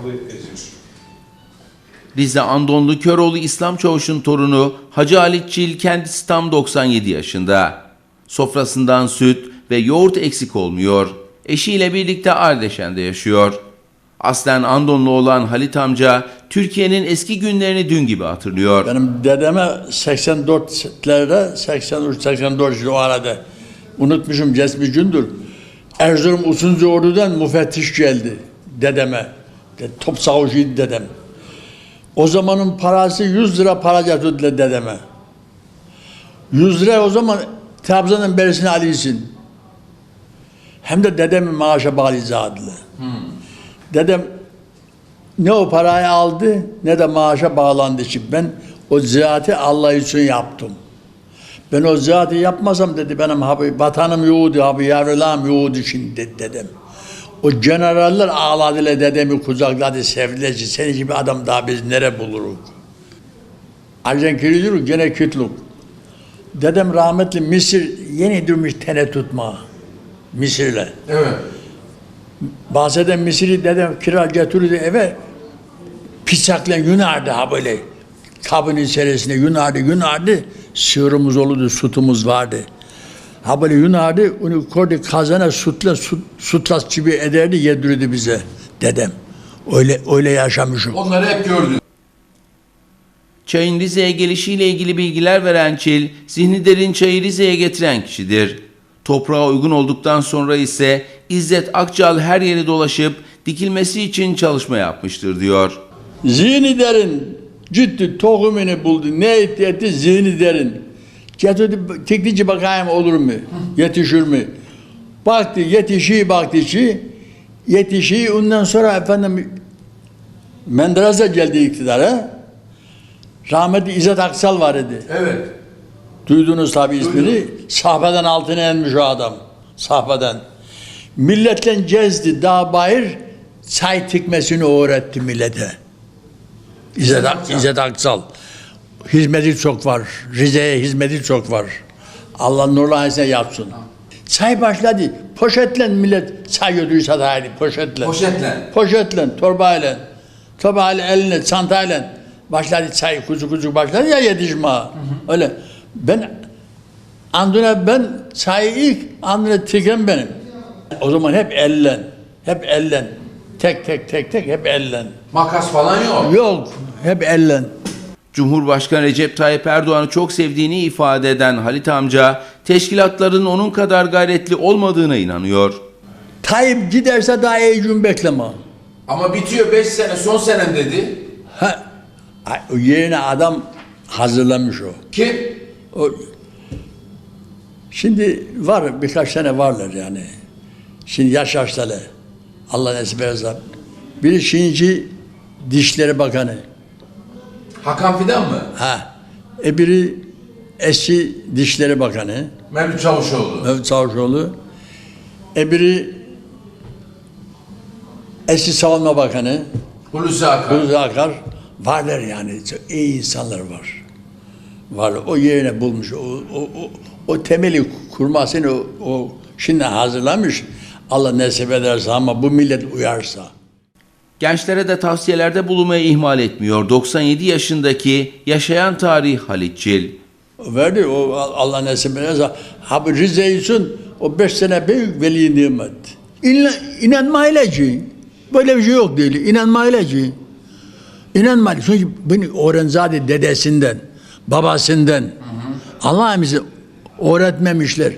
kabul ediyor. Rize Andonlu Köroğlu İslam Çavuş'un torunu Hacı Halit Çil kendisi tam 97 yaşında. Sofrasından süt ve yoğurt eksik olmuyor. Eşiyle birlikte Ardeşen'de yaşıyor. Aslen Andonlu olan Halit amca Türkiye'nin eski günlerini dün gibi hatırlıyor. Benim dedeme 84'lerde 83 84 o arada unutmuşum Cesmi Gündür. Erzurum 3. Ordu'dan müfettiş geldi dedeme. Top savcıydı dedem. O zamanın parası 100 lira para getirdiler dedeme. 100 lira o zaman Trabzon'un berisini alıyorsun. Hem de dedemin maaşa bağlayacaktı. Dedem ne o parayı aldı ne de maaşa bağlandı için ben o ziraatı Allah için yaptım. Ben o ziraatı yapmasam dedi benim abi vatanım yoğdu abi yavrularım yoğdu şimdi dedi dedem. O generaller ağladılar dedemi kucakladı sevdiler seni gibi adam daha biz nere buluruz? Arjen kirilir gene kütlük. Dedem rahmetli Mısır yeni durmuş tene tutma. Mısır'la. Evet. Bazen Mısır'ı dedem kira getirirdi eve pisakla yunardı ha böyle. Kabın içerisinde yunardı yunardı. Sığırımız olurdu, sütümüz vardı. Ha böyle yunardı, onu koydu kazana sütle, süt, sütlaç gibi ederdi, yedirirdi bize dedem. Öyle öyle yaşamışım. Onları hep gördün. Çayın Rize'ye gelişiyle ilgili bilgiler veren Çil, zihni derin çayı Rize'ye getiren kişidir. Toprağa uygun olduktan sonra ise İzzet Akçal her yeri dolaşıp dikilmesi için çalışma yapmıştır diyor. Zihni derin ciddi tohumunu buldu. Ne etti etti zihni derin. Getirdi teknici bakayım olur mu? Yetişir mi? Baktı yetişiyi baktı ki yetişiyi ondan sonra efendim Menderes'e geldi iktidara. Rahmetli İzzet Aksal var idi. Evet. Duydunuz tabii ismini. Sahbeden altına inmiş o adam. Sahbeden. Milletle gezdi dağ bayır çay tikmesini öğretti millete. İzzet. İzzet Aksal. Hizmeti çok var. Rize'ye hizmeti çok var. Allah nurlu hanesine yapsın. Çay başladı. Poşetle millet çay götürüyor sataydı. Poşetle. Poşetle. Poşetle, torbayla. Torbayla eline, çantayla. Başladı çay kuzu kuzu başladı ya yetişme. Öyle. Ben Anduna ben çayı ilk Anduna tiken benim. O zaman hep ellen. Hep ellen. Tek tek tek tek hep ellen. Makas falan yok. Yok. Hep ellen. Cumhurbaşkanı Recep Tayyip Erdoğan'ı çok sevdiğini ifade eden Halit amca, teşkilatların onun kadar gayretli olmadığına inanıyor. Tayyip giderse daha iyi gün bekleme. Ama bitiyor 5 sene son senem dedi. Ha, yerine adam hazırlamış o. Kim? O Şimdi var birkaç tane varlar yani. Şimdi yaş yaşları. Allah nasip ederse. Biri şimdi Dişleri Bakanı. Hakan Fidan mı? Ha. E biri eski Dişleri Bakanı. Mevlüt Çavuşoğlu. Mevlüt Çavuşoğlu. E biri eski Savunma Bakanı. Hulusi Akar. Hulusi Akar. Varlar yani. Çok iyi insanlar var. Var. O yerine bulmuş. O, o, o, o temeli kurmasını o, o şimdi hazırlamış. Allah nasip ederse ama bu millet uyarsa. Gençlere de tavsiyelerde bulunmayı ihmal etmiyor 97 yaşındaki yaşayan tarih Halit Çil. Verdi o Allah nasip ederse. Ha bu Rize için o beş sene büyük veli nimet. İnan, inanmayla ki. Böyle bir şey yok değil. İnanmayla ki. İnanmayla. Çünkü beni Orenzade dedesinden, babasından Allah'ımızı öğretmemişler.